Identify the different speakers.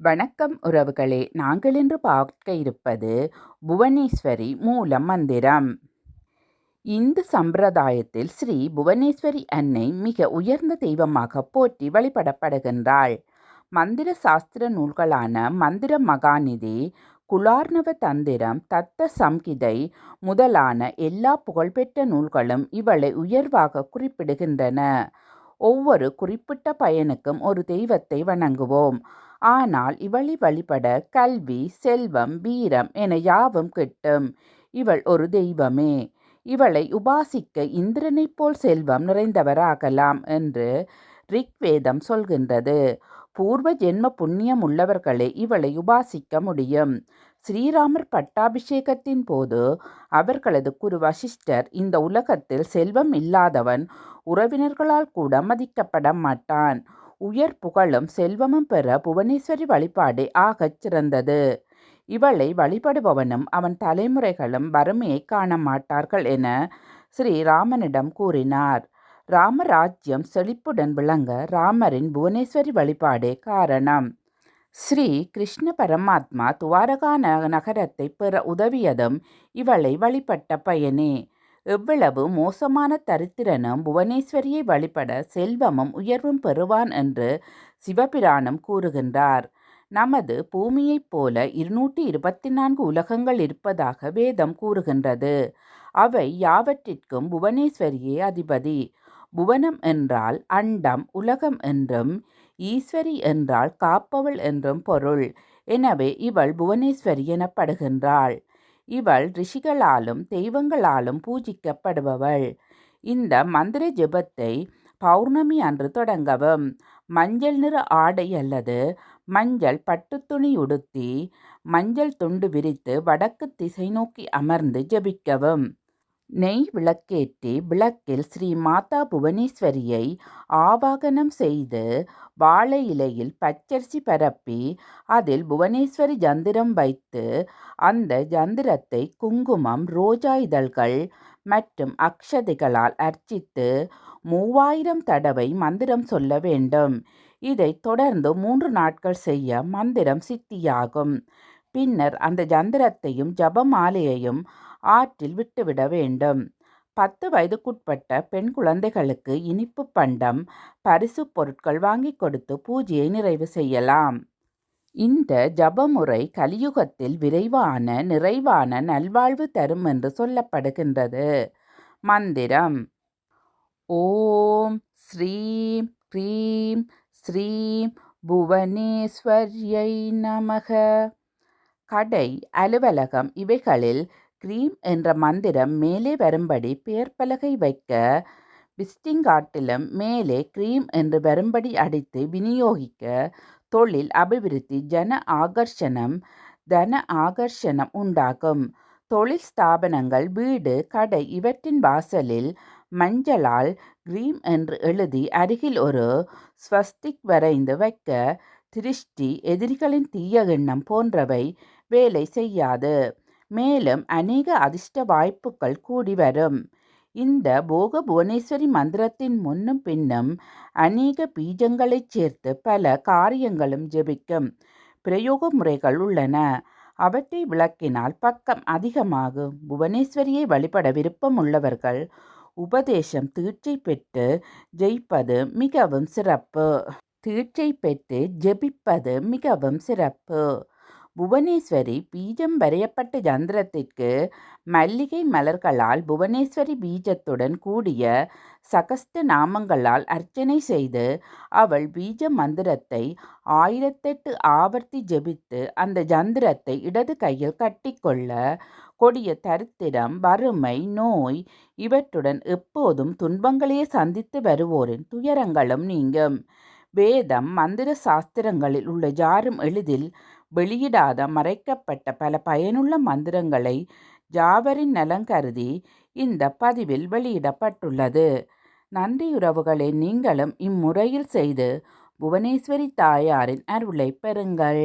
Speaker 1: வணக்கம் உறவுகளே. நாங்கள் இன்று பார்க்க இருப்பது புவனேஸ்வரி மூல மந்திரம். இந்து சம்பிரதாயத்தில் ஸ்ரீ புவனேஸ்வரி அன்னை மிக உயர்ந்த தெய்வமாக போற்றி வழிபடப்படுகின்றாள். மந்திர சாஸ்திர நூல்களான மந்திர மகாநிதி குலார்ணவ தந்திரம் தத்த சம்கிதை முதலான எல்லா புகழ்பெற்ற நூல்களும் இவளை உயர்வாக குறிப்பிடுகின்றன. ஒவ்வொரு குறிப்பிட்ட பயனுக்கும் ஒரு தெய்வத்தை வணங்குவோம். ஆனால் இவளை வழிபட கல்வி செல்வம் வீரம் என யாவும் கிட்டும். இவள் ஒரு தெய்வமே. இவளை உபாசிக்க இந்திரனைப் போல் செல்வம் நிறைந்தவராகலாம் என்று ரிக்வேதம் சொல்கின்றது. பூர்வ ஜென்ம புண்ணியம் உள்ளவர்களே இவளை உபாசிக்க முடியும். ஸ்ரீராமர் பட்டாபிஷேகத்தின் போது அவர்களது குரு வசிஷ்டர் இந்த உலகத்தில் செல்வம் இல்லாதவன் உறவினர்களால் கூட மதிக்கப்பட மாட்டான். உயர் புகழும் செல்வமும் பெற புவனேஸ்வரி வழிபாடே ஆகச் சிறந்தது. இவளை வழிபடுபவனும் அவன் தலைமுறைகளும் வறுமையை காண மாட்டார்கள் என ஸ்ரீராமனிடம் கூறினார். ராமராஜ்யம் செழிப்புடன் விளங்க ராமரின் புவனேஸ்வரி வழிபாடே காரணம். ஸ்ரீ கிருஷ்ண பரமாத்மா துவாரகா நகரத்தை பெற உதவியதும் இவளை வழிபட்ட பயனே. எவ்வளவு மோசமான தரித்திரனும் புவனேஸ்வரியை வழிபட செல்வமும் உயர்வும் பெறுவான் என்று சிவபிராணம் கூறுகின்றார். நமது பூமியைப் போல இருநூற்றி இருபத்தி நான்கு உலகங்கள் இருப்பதாக வேதம் கூறுகின்றது. அவை யாவற்றிற்கும் புவனேஸ்வரியே அதிபதி. புவனம் என்றால் அண்டம் உலகம் என்றும் ஈஸ்வரி என்றால் காப்பவள் என்றும் பொருள். எனவே இவள் புவனேஸ்வரி எனப்படுகின்றாள். இவள் ரிஷிகளாலும் தெய்வங்களாலும் பூஜிக்கப்படுபவள். இந்த மந்திர ஜெபத்தை பௌர்ணமி அன்று தொடங்கவும். மஞ்சள் நிற ஆடை அல்லது மஞ்சள் பட்டுத்துணி உடுத்தி மஞ்சள் துண்டு விரித்து வடக்கு திசை நோக்கி அமர்ந்து ஜெபிக்கவும். நெய் விளக்கேற்றி விளக்கில் ஸ்ரீ மாதா புவனேஸ்வரியை ஆவாகனம் செய்து வாழை இலையில் பச்சரிசி பரப்பி அதில் புவனேஸ்வரி ஜந்திரம் வைத்து அந்த ஜந்திரத்தை குங்குமம் ரோஜா இதழ்கள் மற்றும் அக்ஷதைகளால் அர்ச்சித்து மூவாயிரம் தடவை மந்திரம் சொல்ல வேண்டும். இதை தொடர்ந்து மூன்று நாட்கள் செய்ய மந்திரம் சித்தியாகும். பின்னர் அந்த ஜந்திரத்தையும் ஜபமாலையையும் ஆற்றில் விட்டுவிட வேண்டும். பத்து வயதுக்குட்பட்ட பெண் குழந்தைகளுக்கு இனிப்பு பண்டம் பரிசு பொருட்கள் வாங்கி கொடுத்து பூஜையை நிறைவு செய்யலாம். இந்த ஜபமுறை கலியுகத்தில் விரைவான நிறைவான நல்வாழ்வு தரும் என்று சொல்லப்படுகின்றது. மந்திரம். ஓம் ஸ்ரீம் க்ரீம் ஸ்ரீம் புவனேஸ்வர்யை நமக. கடை அலுவலகம் இவைகளில் கிரீம் என்ற மந்திரம் மேலே வரும்படி பெயர் பலகை வைக்க விஸ்டிங் காட்டிலும் மேலே கிரீம் என்று வரும்படி அடித்து விநியோகிக்க தொழில் அபிவிருத்தி ஜன ஆகர்ஷணம் தன ஆகர்ஷணம் உண்டாகும். தொழில் ஸ்தாபனங்கள் வீடு கடை இவற்றின் வாசலில் மஞ்சளால் கிரீம் என்று எழுதி அருகில் ஒரு ஸ்வஸ்திக் வரைந்து வைக்க திருஷ்டி எதிரிகளின் தீய எண்ணம் போன்றவை வேலை செய்யாது. மேலும் அநேக அதிர்ஷ்ட வாய்ப்புகள் கூடி வரும். இந்த போக புவனேஸ்வரி மந்திரத்தின் முன்னும் பின்னும் அநேக பீஜங்களைச் சேர்த்து பல காரியங்களும் ஜெபிக்கும் பிரயோக முறைகள் உள்ளன. அவற்றை விளக்கினால் பக்கம் அதிகமாகும் புவனேஸ்வரியை வழிபட விருப்பம் உள்ளவர்கள் உபதேசம் தீட்சை பெற்று ஜெயிப்பது மிகவும் சிறப்பு. தீட்சை பெற்று ஜெபிப்பது மிகவும் சிறப்பு. புவனேஸ்வரி பீஜம் வரையப்பட்ட ஜந்திரத்திற்கு மல்லிகை மலர்களால் புவனேஸ்வரி பீஜத்துடன் கூடிய சகஸ்த நாமங்களால் அர்ச்சனை செய்து அவள் பீஜ மந்திரத்தை ஆயிரத்தெட்டு ஆவர்த்தி ஜெபித்து அந்த ஜந்திரத்தை இடது கையில் கட்டிக்கொள்ள கொடிய தரித்திரம் வறுமை நோய் இவற்றுடன் எப்போதும் துன்பங்களையே சந்தித்து வருவோரின் துயரங்களும் நீங்கும். வேதம் மந்திர சாஸ்திரங்களில் உள்ள யாரும் எளிதில் வெளியிடாத மறைக்கப்பட்ட பல பயனுள்ள மந்திரங்களை ஜாவரின் நலம் கருதி இந்த பதிவில் வெளியிடப்பட்டுள்ளது. நன்றியுறவுகளை நீங்களும் இம்முறையில் செய்து புவனேஸ்வரி தாயாரின் அருளை பெறுங்கள்.